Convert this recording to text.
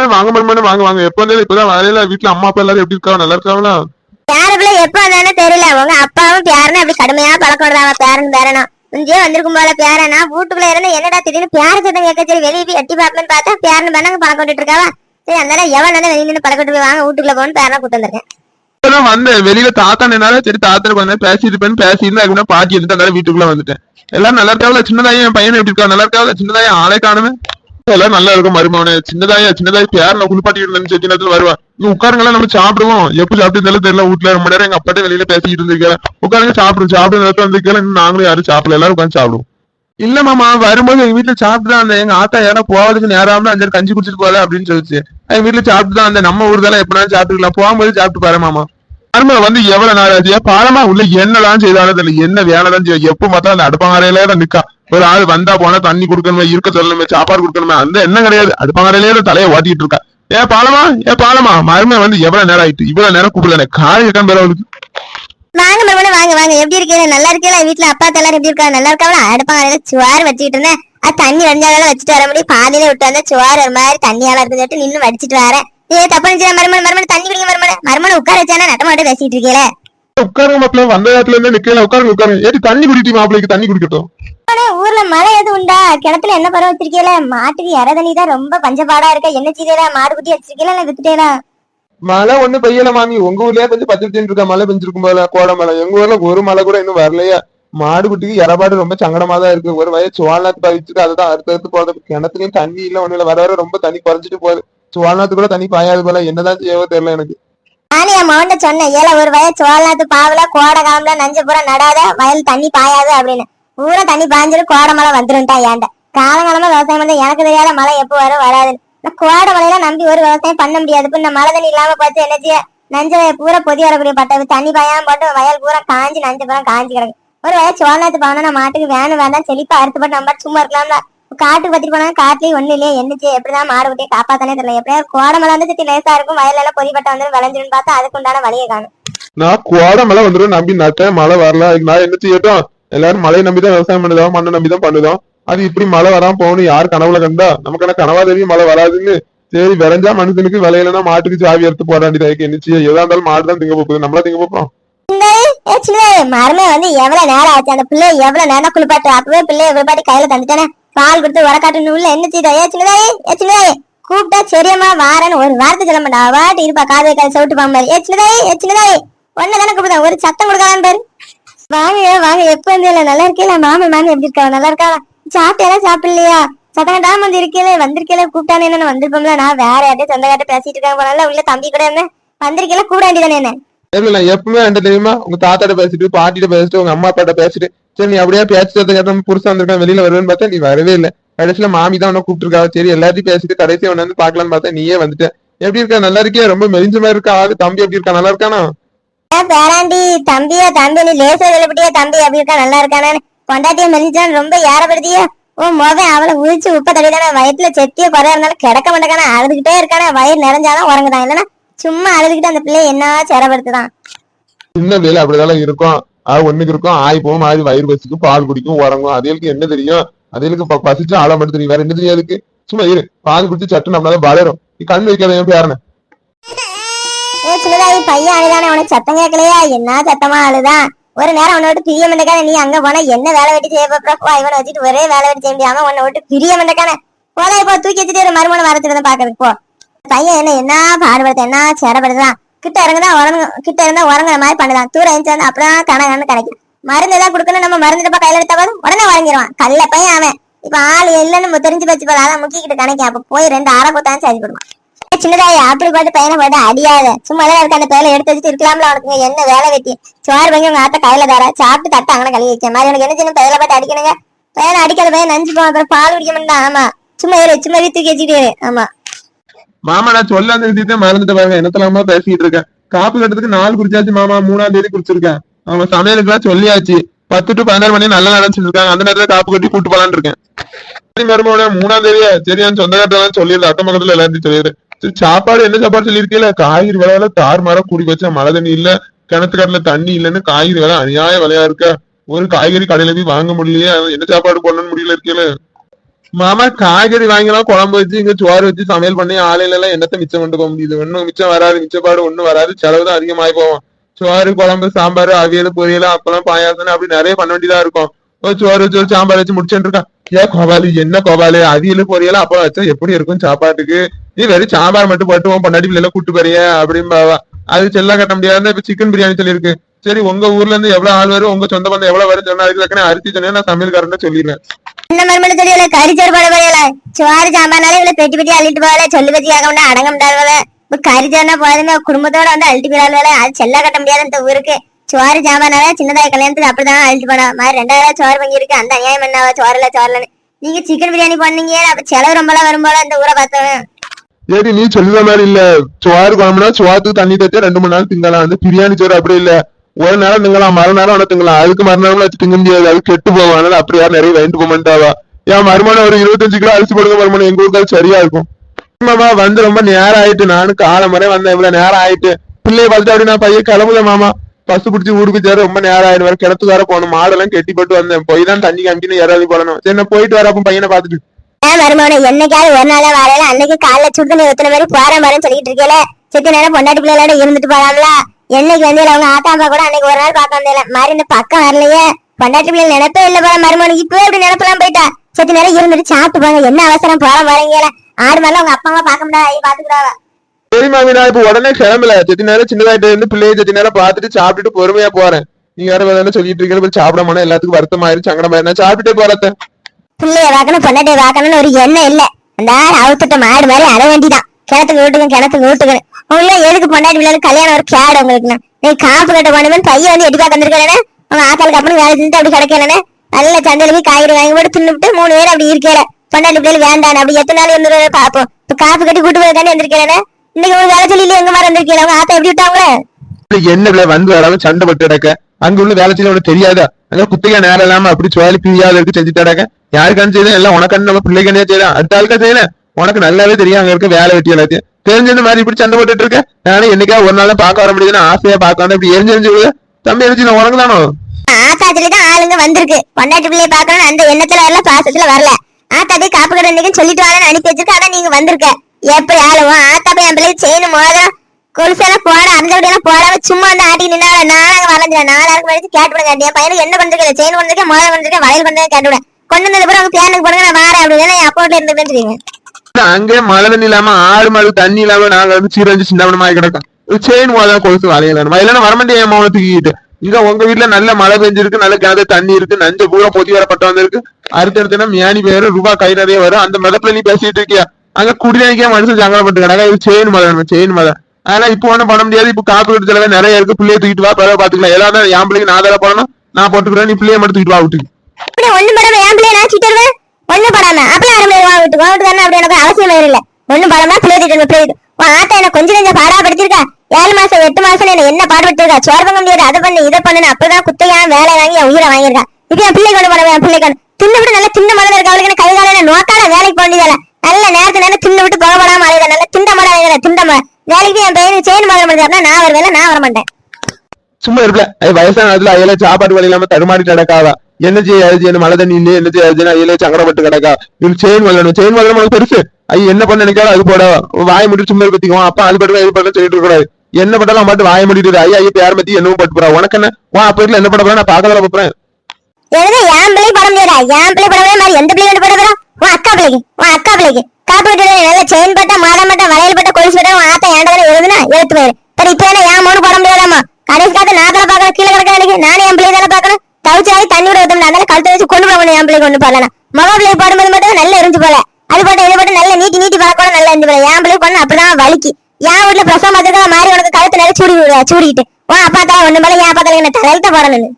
மருமகனே வாங்க மருமகனே வாங்க வாங்க. எப்ப வந்தாலும் இப்பதான் வரையில வீட்டுல அம்மா அப்பா எல்லாரும் எப்படி இருக்காங்க? நல்லா இருக்காங்களா? பேர பிள்ளை எப்ப வந்தானே தெரியல. உங்க அப்பாவும் பேரனும் அப்படி கடுமையா பழக்கம் விடுறாங்க பேரன் பேரனும். முஞ்சே வந்திருக்கும் போல பேரனா வீட்டுக்குள்ள இருந்து என்னடா திடீர்னு பேர சத்தம் கேட்க சரி வெளியே போய் எட்டி பார்ப்பேன்னு பார்த்தா பேரன் பேரனுங்க பழக்கம் விட்டுட்டு இருக்காவா? சரி அந்த எவன் வந்து வெளியில நின்று பழக்கம் விட்டு வாங்க வீட்டுக்குள்ள போகணும் பேரனை கூட்டு வந்திருக்கேன். இப்பதான் வந்தேன். வெளியில தாத்தா நின்னால சரி தாத்தா வந்தேன் பேசிட்டு இருப்பேன்னு பேசிட்டு அதுக்கு பாட்டி எடுத்து அதனால வீட்டுக்குள்ள வந்துட்டேன். எல்லாரும் நல்லா இருக்காவல சின்னதாயும் என் பையன் எப்படி இருக்கா நல்லா இருக்காவல சின்னதாயும் ஆளே காணுமே. எல்லாம் நல்லா இருக்கும் மருமவனே சின்னதாயா சின்னதாய் பேரல குளிப்பாட்டி இருந்தேன்னு நேரத்துல வருவான் நீ உட்காருங்களா நம்ம சாப்பிடுவோம். எப்படி சாப்பிட்டு இருந்தாலும் தெரியல வீட்டுல ரொம்ப நேரம் எங்க அப்பாட்ட வெளியில பேசிட்டு இருந்திருக்கேன். உட்காருங்க சாப்பிடுவோம் சாப்பிடுற நேரத்துல வந்திருக்கேன். இன்னும் நாங்களும் யாரும் சாப்பிடல. எல்லாரும் உட்காந்து சாப்பிடுவோம். இல்ல மாமா வரும்போது எங்க வீட்டுல சாப்பிட்டு தான் அந்த எங்க ஆத்தா யாரா போவதுக்கு நேரம் அஞ்சு கஞ்சி குடிச்சிட்டு போல அப்படின்னு சொல்லிச்சு. எங்க வீட்டுல சாப்பிட்டு தான் அந்த நம்ம ஊர் தான் எப்படினாலும் சாப்பிட்டுக்கலாம். போகும்போது சாப்பிட்டு பாரு மாமா. மருமக வந்து எவ்வளவு நாள் ஆச்சு? பாலமா உள்ள என்னதான் செய்தாலும் தெரியல. என்ன வேலைதான் செய்யும் எப்ப பார்த்தா அந்த அடுப்பங்கரையிலே தான் நிக்கா. ஒரு ஆள் வந்தா போனா தண்ணி கொடுக்கணுமே இருக்க சொல்லணுமே சாப்பாடு கொடுக்கணுமே அந்த என்ன கிடையாது. அடுப்பங்கரையிலே தான் தலையை ஓட்டிட்டு இருக்கா. ஏ பாலமா? ஏ பாலமா? மருமக வந்து எவ்வளவு நேரம் ஆயிட்டு இவ்வளவு நேரம் கூப்பிடல காய் இருக்கான் பேர அவளுக்கு. வாங்க மறுபடியும் வாங்க வாங்க. எப்படி இருக்கீங்க? நல்லா இருக்கீங்களா? வீட்டுல அப்பா எல்லாரும் எப்படி இருக்காங்க? நல்லா இருக்காங்களா? அடுப்பாங்க சுவார் வச்சுக்கிட்டு இருந்தேன். அது தண்ணி வடிஞ்சாலும் வச்சுட்டு வர முடியும் பாதியில விட்டு வந்தா சுவார் ஒரு மாதிரி தண்ணியால இருக்குன்னு சொல்லிட்டு நின்னு வடிச்சிட்டு வரேன். ஏ தப்பு நினைச்சா மருமன் மருமன் தண்ணி குடிங்க மருமன். மருமன் உட்கார வச்சானா நட்ட மட்டும் பேசிட்டு இருக்கீங்களே? உட்காருங்க மாப்பிள்ள. வந்த இடத்துல இருந்து நிக்கல. உட்காருங்க உட்காருங்க. ஏடி தண்ணி குடிட்டி மாப்பிள்ளைக்கு தண்ணி குடிக்கட்டும். ஊர்ல மழை எதுவும் உண்டா? கிணத்துல என்ன பருவம் வச்சிருக்கீல மாட்டுக்கு இற தண்ணி தான் ரொம்ப பஞ்சப்பாடா இருக்கா? என்ன செய்யல மாடு குட்டி வச்சிருக்கீங்களா? இல்ல வித்துட்டேலா மழை ஒண்ணு பெய்யல மாமி. உங்க ஊர்லயே கொஞ்சம் பத்து பத்து இருக்கா? மழை பெஞ்சிருக்கும் போல கோடை மழை. எங்க ஊர்ல ஒரு மழை கூட இன்னும் வரலையா. மாடு குட்டிக்கு இறபாடு ரொம்ப சங்கடமா தான் இருக்கு. ஒரு வயசு சோழநாத்து பறிச்சுட்டு அதுதான் அடுத்து அடுத்து போறது. கிணத்துலயும் தண்ணி இல்ல ஒண்ணு இல்ல. வர வர ரொம்ப தண்ணி குறைஞ்சிட்டு போகுது. சோழநாத்து கூட தண்ணி பாயாது போல. என்னதான் செய்யவோ தெரியல எனக்கு. நானே என் மகன்கிட்ட சொன்னேன் ஏல ஒரு வயல் சோழநாத்து பாவல கோடை காலம்ல நஞ்ச பூரா நடாத வயல் தண்ணி பாயாது அப்படின்னு. பூரா தண்ணி பாஞ்சிரும் கோடை மழை வந்துரும்ட்டா ஏண்ட காலங்காலமா விவசாயம் பண்ண எனக்கு தெரியாத மழை எப்போ வரும் வராது இந்த கோடை மழையெல்லாம் நம்பி ஒரு விவசாயம் பண்ண முடியாது. இந்த மழை தண்ணி இல்லாம பார்த்து என்ன செய்ய? நஞ்ச பூரா பொதி வரக்கூடிய பட்டது தண்ணி பாயாம போட்டு வயல் பூரா காஞ்சி நஞ்சு பூரா காஞ்சி கிடக்கு. ஒரு வயல் சோழநாத்து பாவனா மாட்டுக்கு வேணும் வேண்டாம் செழிப்பா அறுத்து போட்டு நம்ம சும்மா இருக்கலாம்ல. காட்டுக்கு பத்திட்டு போனா காட்டுலயும் ஒண்ணு இல்லையே என்னச்சு எப்படிதான் மாடு குட்டியை காப்பாத்தானே தெரியல. எப்படியா கோடை மழை வந்து சுத்தி லேசா இருக்கும் வயல்ல எல்லாம் பொதிப்பட்ட வந்து விளைஞ்சிரும் பார்த்தா அதுக்கு உண்டான வழியை காணும். நான் கோடை மழை வந்துடும் நம்பி நட்டேன் மழை வரல. நான் என்ன செய்யட்டும் எல்லாரும் மழையை நம்பி தான் விவசாயம் பண்ணுதோம் மண்ணை நம்பி தான் பண்ணுதோம். அது இப்படி மழை வராம போகணும் யார் கனவுல கண்டா? நமக்கு என்ன கனவா தெரியும் மழை வராதுன்னு? சரி விளைஞ்சா மனுஷனுக்கு விளையலன்னா மாட்டுக்கு சாவி எடுத்து போட வேண்டியதா இருக்கு. என்ன செய்ய எதா இருந்தாலும் மாடு தான் திங்க போகுது. நம்மளா திங்க போறோம் ஏ மருமே வந்து எவ்வளவு நேரம் ஆச்சு? அந்த பிள்ளை எவ்வளவு நேரம் குளிப்பாட்டு? அப்பவே பிள்ளைய பாட்டி கையில தந்துட்டானே. பால் கொடுத்து உரக்காட்டு உள்ள என்ன செய்தா? ஏ சின்னதாயே ஏ சின்னதாயே கூப்பிட்டா சரியம்மா வாரன்னு ஒரு வார்த்தை சொல்ல மாட்டா. வாட்டி இருப்பா காதை வைக்காது சவுட்டு பாம்பு மாதிரி ஏ சின்னதாயே ஏ சின்னதாயே ஒன்னு தானே கூப்பிடுதான் ஒரு சத்தம் கொடுக்காதான் பாரு. வாங்க வாங்க. எப்ப வந்து நல்லா இருக்கீங்களா? மாமி மேம் எப்படி இருக்கா நல்லா இருக்கா சாப்பிட்டேனா சாப்பிடலையா? சத்தம் வந்து இருக்கீங்களே வந்திருக்கீங்களே கூப்பிட்டானே என்ன? வந்திருப்போம்ல. நான் வேற யார்ட்டையும் சொந்தக்காட்ட பேசிட்டு இருக்காங்க போனால உள்ள தம்பி கூட என்ன? வந்திருக்கீங்களா? கூட வேண்டியதானே என்ன? இல்ல இல்ல எப்பவுமே என்கிட்ட தெரியுமா? உங்க தாத்தாட்ட பேசிட்டு பாட்டிட்ட பேசிட்டு உங்க அம்மா அப்பாட்ட பேசிட்டு. சரி நீ அப்படியே பேசுறதுக்கு புருஷன் வந்திருக்கான் வெளியில வருவேன்னு பார்த்தா நீ வரவே இல்ல. கடைசியில மாமி தான் உன்ன கூப்பிட்டுருக்கா. சரி எல்லாத்தையும் பேசிட்டு கடைசியா உன்ன வந்து பாக்கலாம்னு பார்த்தா நீயே வந்துட்ட. எப்படி இருக்கா? நல்லா இருக்கியா? ரொம்ப மெலிஞ்ச மாதிரி இருக்கா? ஆளு தம்பி எப்படி இருக்கா? நல்லா இருக்கானா? பேராண்டி தம்பியா தம்பி நீ லேசா வெளிப்பட்டியா தம்பி அப்படி இருக்கா? நல்லா இருக்கானு. பொண்டாட்டிய மெலிஞ்சான் ரொம்ப ஏறப்படுத்தியா. ஓ மோகன் அவளை உழிச்சு உப்ப தடிதானே வயத்துல செத்திய குறையா இருந்தாலும் கிடக்க மாட்டேக்கானே அழுதுகிட்டே இருக்கானே. வயிறு நிறைஞ்சாதான் உறங்குதான். இல்லைன்னா சும்மா அழுதுகிட்டு அந்த பிள்ளைய என்ன சேரப்படுத்துதான் சின்ன பிள்ளைல அப்படிதான் இருக்கும். அது ஒண்ணுக்கு இருக்கும். ஆய் போகும். ஆய் வயிறு பசிக்கும். பால் குடிக்கும். உறங்கும். அதுகளுக்கு என்ன தெரியும்? அதுகளுக்கு பசிச்சு ஆழ மட்டும் தெரியும் வேற என்ன தெரியும் அதுக்கு? சும்மா இரு. பால் குடிச்சு சட்டு நம்மளால வளரும் நீ கண் வைக்காத என் பேரனை. ஏ சின்னதாயி பையன் அழுதானே உனக்கு சத்தம் கேட்கலையா? என்ன சத்தமா அழுதான் ஒரு நேரம் உன்னை விட்டு பிரிய மண்டக்கான நீ அங்க போனா என்ன வேலை வெட்டி செய்ய போறப்போ இவனை வச்சுட்டு ஒரே வேலை வெட்டி செய்ய முடியாம உன்னை விட்டு பிரிய மண்டக்கான போதா இப்போ தூக்கி வச்சுட்டு ஒரு மறுமணம் வரத்துக்கு பாக்குறதுக்கு போ. பையன் என்ன என்ன பாடுபடுத்த என்ன சேரப்படுதான் கிட்ட இறங்குதான் உறங்க கிட்ட இருந்தா உறங்குற மாதிரி பண்ணுதான் தூரம் எழுந்து வந்து அப்படிதான் கணக்கன்னு கிடைக்கும் மருந்து ஏதாவது கொடுக்கணும் நம்ம மருந்து டப்பா கையில எடுத்தா போதும்? உடனே உறங்கிடுவான் கல்ல பையன் அவன். இப்ப ஆள் இல்லைன்னு தெரிஞ்சு வச்சு போல அதான் முக்கிக்கிட்டு கணக்கி. அப்ப போய் ரெண்டு அரை கொத்தான்னு சரி கொடுப்பான் சின்னதாய் அப்படி பார்த்து பையனை பார்த்து அடியாத. சும்மா தான் இருக்க அந்த பேலை எடுத்து வச்சுட்டு இருக்கலாம்ல உனக்கு என்ன வேலை வெட்டி? சோறு வாங்கி உங்க ஆத்த கையில தர. சாப்பிட்டு தட்ட அங்கே கழுவி வைக்க. மாதிரி உனக்கு என்ன சின்ன பையில பார்த்து அடிக்கணுங்க? பையனை அடிக்காத பையன் நஞ்சு போவான். அப்புறம் பால் குடிக்க மாட்டான் ஆமா. சும்மா ஏறு சும்மா இரு தூக்கி ஆமா. மாமா நான் சொல்ல அந்த விஷயத்த மறந்துட்டு பாருங்க. என்னத்தலாமா பேசிட்டு இருக்கேன் காப்பு கட்டுறதுக்கு நாலு குடிச்சாச்சு மாமா. மூணாம் தேதி குடிச்சிருக்கேன் அவன் சமையலுக்கு எல்லாம் சொல்லியாச்சு. பத்து டு பதினாறு மணி நல்லா நினைச்சிட்டு இருக்காங்க. அந்த நேரத்துல காப்பு கட்டி கூட்டு போலான்னு இருக்கேன். சரி மூணாம் தேதியா. சரி என் சொந்தக்காரத்தான் சொல்லிடுது அக்கம் பக்கத்துல எல்லாத்தையும் சொல்லிடுறேன் சாப்பாடு என்ன சாப்பாடு சொல்லிருக்கீல காய்கறி விலையில தார் மரம் கூடி வச்சா மழை தண்ணி இல்ல கிணத்துக்காட்டுல தண்ணி இல்லைன்னு காய்கறி விலை அநியாய விலையா இருக்க? ஒரு காய்கறி கடையில போய் வாங்க முடியலையே என்ன சாப்பாடு போடணும்னு முடியல இருக்கீல? மாமா காய்கறி வாங்கிலாம் குழம்பு வச்சு இங்க சோறு வச்சு சமையல் பண்ணி ஆலையில எல்லாம் என்னத்த மிச்சம் கொண்டு போக முடியுது? ஒண்ணும் மிச்சம் வராது மிச்சப்பாடு ஒண்ணும் வராது செலவு தான் அதிகமாகி போவோம் சோறு குழம்பு சாம்பார் அவியல் பொரியல் அப்பெல்லாம் பாயாசம் அப்படி நிறைய பண்ண வேண்டியதா இருக்கும். ஒரு சோறு வச்சு ஒரு சாம்பார் வச்சு முடிச்சுட்டு இருக்கான் ஏன் கோபாலு? என்ன கோபாலு? அவியல் பொரியல்? அப்பா வச்சா எப்படி இருக்கும் சாப்பாட்டுக்கு? நீ வெறும் சாம்பார் மட்டும் போட்டு உன் எல்லாம் பிள்ளைல கூட்டு போறிய அப்படிம்பாவா. அது செல்லா கட்ட முடியாது. இப்ப சிக்கன் பிரியாணி சொல்லியிருக்கு. சரி உங்க ஊர்ல இருந்து எவ்வளவு ஆள் வரும்? உங்க சொந்த பந்தம் எவ்வளவு வரும் சொன்னா அதுக்கு அரிசி சொன்னா நான் சமையல்காரன் சொல்லிடுறேன். என்ன மறுமணி தெரியல கறிச்சோறு போட போயல சோறு சாம்பார்னாலே இவ்வளவு பெட்டி பெட்டி அள்ளிட்டு போகல சொல்லு பத்தி கேட்க முடியாது அடங்க முடியாத இப்ப கறிச்சோறுனா போதுமே குடும்பத்தோட வந்து அள்ளிட்டு போயிடாத அது செல்ல கட்ட முடியாது இந்த ஊருக்கு. சோறு சாம்பார்னாலே சின்னதாய கல்யாணத்துக்கு அப்படிதான் அழுட்டு போனா. மாதிரி ரெண்டாயிரம் சோறு வாங்கி இருக்கு அந்த அநியாயம் என்ன சோறுல சோறுலன்னு நீங்க சிக்கன் பிரியாணி பண்ணீங்க அப்ப செலவு ரொம்ப வரும் போல இந்த ஊரை பார்த்தவன் ஏடி நீ சொல்லுற மாதிரி இல்ல. சோறு குழம்புனா சோத்துக்கு தண்ணி தச்சு ரெண்டு மூணு நாள் திங்கலாம். வந்து பிரியாணி சோறு அப்படி இல்ல. ஒரு நேரம் திங்கலாம் மறுநேரம் ஒன்று திங்கலாம். அதுக்கு மறுநேரம் வச்சு திங்க முடியாது. அது கெட்டு போகும். அதனால அப்படி யாரும் நிறைய வாங்கிட்டு போக மாட்டாவா என் மறுமணம் ஒரு இருபத்தஞ்சு கிலோ அரிசி போடுங்க மறுமணம் எங்க ஊருக்கு அது சரியா இருக்கும். மாமா வந்து ரொம்ப நேரம் ஆயிட்டு. நானும் காலம் வரை வந்தேன். இவ்வளவு நேரம் ஆயிட்டு. பிள்ளைய பார்த்துட்டு அப்படி நான் பையன் கிளம்புல மாமா. பஸ் பிடிச்சி ஊருக்கு சேர ரொம்ப நேரம் ஆயிடும் வேற கிணத்து வேற போகணும். மாடெல்லாம் கெட்டி போட்டு வந்தேன். போய் தான் தண்ணி காமிக்கணும் யாராவது போடணும். சரி நான் போயிட்டு வரப்ப பையனை பார்த்துட்டு. ஏன் மருமகனை என்னைக்காவது ஒரு நாளா வரல அன்னைக்கு காலைல சுடு தண்ணி ஊத்துன மாதிரி போறேன் வரேன்னு சொல்லிட்டு இருக்கேல. செத்து நேரம் பொண்டாட்டி பிள்ளைகளோட இருந்துட்டு போறாங்களா என்னைக்கு வந்து அவங்க ஆத்தா அம்மா கூட அன்னைக்கு ஒரு நாள் பார்க்க வந்தேன் மாதிரி இந்த பக்கம் வரலையே. பொண்டாட்டி பிள்ளை நினைப்பே இல்ல போல மருமகனுக்கு இப்பவே இப்படி நினைப்பெல்லாம் போயிட்டா. செத்து நேரம் இருந்துட்டு சாப்பிட்டு போங்க. என்ன அவசரம்? போற வரீங்களா ஆடு மாதிரிலாம் உங்க அப்பா அம்மா பார்க்க முடியாது பாத்துக்கிறாவா சரி மாமி நான் இப்ப உடனே கிளம்பல. செத்தி நேரம் சின்னதாயிட்டு இருந்து பிள்ளைய செத்தி நேரம் பார்த்துட்டு சாப்பிட்டுட்டு பொறுமையா போறேன். நீங்க வேற வேற சொல்லிட்டு இருக்கீங்க? போய் சாப்பிட போனா எல்லாத்துக்கும் வருத்தமாயிரும் சங்கடமாயிரும் நான் சாப்பிட்டே போறத பிள்ளைய வாக்கணும் பொண்ணாட்டி வாக்கணும்னு ஒரு எண்ணம் இல்ல. அந்த அவுத்துட்ட மாடு மாதிரி அட வேண்டிதான். கிணத்துக்கு வீட்டுக்கு கிணத்துக்கு வீட்டுக்கு உங்களுக்கு எதுக்கு பொண்டாட்டி பிள்ளைகளுக்கு கல்யாணம் ஒரு கேடு உங்களுக்கு நீ காப்பு கட்ட போனவன் பையன் வந்து எடி பார்க்க வந்திருக்கேன்? ஆத்தாளுக்கு அப்புறம் வேலை செஞ்சு அப்படி கிடைக்கலனே நல்ல சந்தையில போய் காய்கறி வாங்கி போட்டு தின்னுட்டு மூணு பேர் அப்படி இருக்கேன் பொண்டாட்டி பிள்ளைகள் வேண்டாம் அப்படி எத்தனை நாள் இருந்து பாப்போம். இப்ப காப்பு கட்டி கூட்டு போய் தானே வந்திருக்கேன்? இன்னைக்கு ஒரு வேலை சொல்லி எங்க மாதிரி வந்திருக்கீங்க? அவங்க ஆத்தா எப்படி விட்டாங்களே என்ன பிள்ளை வந்து வராம சண்டை பட்டு கிடக்க? அங்க உள்ள வேலை செய்ய உனக்கு தெரியாதா? அங்க குத்தகை நேரம் இல்லாம அப்படி சுவாலி பிரியாத இருக்கு செஞ்சுட்டு கிடக்க? யாருக்கான்னு செய்யல எல்லாம் உனக்கான்னு நம்ம பிள்ளைக்கானே செய்யலாம் அடுத்த ஆளுக்கா செய்யல உனக்கு நல்லாவே தெரியும். அங்க இருக்க வேலை வெட்டி எல்லாத்தையும். தெரிஞ்சது மாதிரி இப்படி சண்டை போட்டுட்டு இருக்க? நானே என்னைக்கா ஒரு நாள் பார்க்க வர முடியுதுன்னு ஆசையா பார்க்க வந்து இப்படி எரிஞ்சு எரிஞ்சு தம்பி எரிஞ்சு நான் உனக்கு தானோ? ஆத்தாத்துல தான் ஆளுங்க வந்திருக்கு. பொண்டாட்டி பிள்ளைய பாக்கணும் அந்த எண்ணத்துல வரல பாசத்துல வரல. ஆத்தாடி காப்பு கடை சொல்லிட்டு வரேன்னு அனுப்பி வச்சிருக்க. அதான் நீங்க வந்திருக்க. எப்படி ஆளுவோம் ஆத்தா போய் என் பிள்ளைக்கு செயின் மோதிரம் கொலுசெல்லாம் போட அரைஞ்சபடி எல்லாம் போடாம சும்மா வந்து ஆட்டி நின்னால நாளாக வளைஞ்சிட நாலாயிரம் வளர்ந்து கேட்டு விடுங்க என் பையனுக்கு என்ன பண்ணிருக்கேன் செயின் பண்ணிருக்கேன் மோதிரம் பண்ணிருக்கேன் வளையல் பண்ணிருக்கேன் கேட்டு விட. கொண்டு வந்தது பிறகு அவங்க பிளானுக்கு போடுங்க நான் வாரேன் அப்படின்னு. என் அக்கௌண்ட்ல இருந்து தெரியுங்க. அங்கே மழை தண்ணி இல்லாம ஆடு மாடு தண்ணி இல்லாம நாங்க வந்து சீரஞ்சு சிந்தாமணமாய் கிடக்கும். செயின் மோதிரம் கொலுசு வளையலாம் வயலான வரமாட்டேன் என் மௌன தூக்கிட்டு இங்க உங்க வீட்டுல நல்ல மழை பெஞ்சிருக்கு நல்ல கிணத்து தண்ணி இருக்கு நஞ்ச பூரா பொத்தி வரப்பட்டு வந்திருக்கு. அடுத்தடுத்துனா மியானி பேரு ரூபா கை நிறைய வரும். அந்த மதத்துல நீ பேசிட்டு இருக்கியா? அங்க குடிநீக்கே மனுஷன் சங்கடப்பட்டு கிடக்கா இது செயின் மதம் செயின் மதம் அதெல்லாம் இப்போ ஒண்ணும் பண்ண முடியாது. இப்போ காப்பு கட்டு செலவு நிறைய இருக்கு. பிள்ளைய தூக்கிட்டு வா பிறகு பாத்துக்கலாம் எல்லாரும் என் பிள்ளைக்கு நான் தர போனோம் நான் போட்டுக்கிறேன். நீ பிள்ளைய மட்டும் தூக்கிட்டு வா விட்டுக்கு. இப்படி ஒண்ணு படாம என் பிள்ளைய நான் சீட்டு வருவேன் ஒண்ணு படாம அப்பலாம் அரை மணி வா விட்டு வாட்டு தானே அப்படி எனக்கு அவசியம் இல்ல. ஒண்ணு படாம பிள்ளைய தூக்கிட்டு பிள்ளை உன் ஆத்தா என்ன கொஞ்சம் கொஞ்சம் பாடா படுத்திருக்கா ஏழு மாசம் எட்டு மாசம் என்ன என்ன பாடுபடுத்திருக்கா சோறு பண்ண முடியாது அதை பண்ணு இதை பண்ணு. அப்பதான் குத்தையா வேலை வாங்கி என் உயிரை வாங்கியிருக்கா. இப்ப என் பிள்ளை கொண்டு போனவன் என் பிள்ளை கொண்டு தின்னு விட நல்லா தின்ன மனதில் இருக்க? அவளுக்கு என்ன கை கால நோக்கால வேலைக்கு போக வேண்டியதால. நல்ல நேரத்து நேரம் தின்னு விட்டு புகப்படாம அலையில நல்ல திண்ட மாட திண்ட மாட வேலைக்கு என் பையனுக்கு செயின் மாதிரி முடிஞ்சாருன்னா நான் வருவேன் நான் வர மாட்டேன் சும்மா இருக்கல அது வயசான காலத்துல அயல சாப்பாடு வழி இல்லாம தடுமாறி கிடக்காவா என்ன செய்ய அது செய்யணும் மழை தண்ணி என்ன செய்ய அது அயல சங்கடப்பட்டு கிடக்கா? இது செயின் வளரணும் செயின் வளரணும் உனக்கு பெருசு. ஐயோ என்ன பண்ண நினைக்காத அது போட. வாய் முடிட்டு சும்மா பத்திக்குவோம் அப்பா அது படுவா இது படுவா சொல்லிட்டு கூடாது. என்ன பட்டாலும் பாட்டு வாய முடிட்டு ஐயா ஐயா யார் பத்தி என்னவும் பட்டு போறா. உனக்கு என்ன? வா அப்ப என்ன பண்ண போறேன் நான் பாக்கல போறேன். என் பிள்ளை படம் என் பிள்ளை படமே எந்த பிள்ளை பட போறோம் உன் அக்கா பிள்ளைக்கு உன் அக்கா பிள்ளைக்கு. காப்பீட்டு நல்ல செயின் பட்டா மாதம் பட்டா வளையல் பட்டா கொலுசு பட்டா உன் ஆத்தா ஏண்டா எழுதுனா? எழுத்து போயிரு. சரி இப்ப என்ன என் மூணு போட முடியாதாமா கடைசி காத்து நான் தானே பாக்கணும் கீழே கிடக்க எனக்கு நானும் என் பிள்ளை தானே பாக்கணும் தவிச்சாடி தண்ணி விட ஊத்தணும் அதனால கழுத்தை வச்சு கொண்டு போகணும் என் பிள்ளை ஒண்ணு போகலாம் மகா பிள்ளை போடும்போது மட்டும் நல்லா எரிஞ்சு போல அது போட்டு இது போட்டு நல்லா நீட்டி நீட்டி பழக்கம் நல்லா எரிஞ்சு போல என் பிள்ளை பண்ண அப்படிதான் வலிக்கு. என் வீட்டுல பிரசவம் பார்த்துக்க மாதிரி உனக்கு கழுத்து நல்லா சூடி சூடிக்கிட்டு. உன் அப்பா தான் ஒண்ணு மேல என் அப்பா தான் என்ன தலையிட்ட போடணும்னு.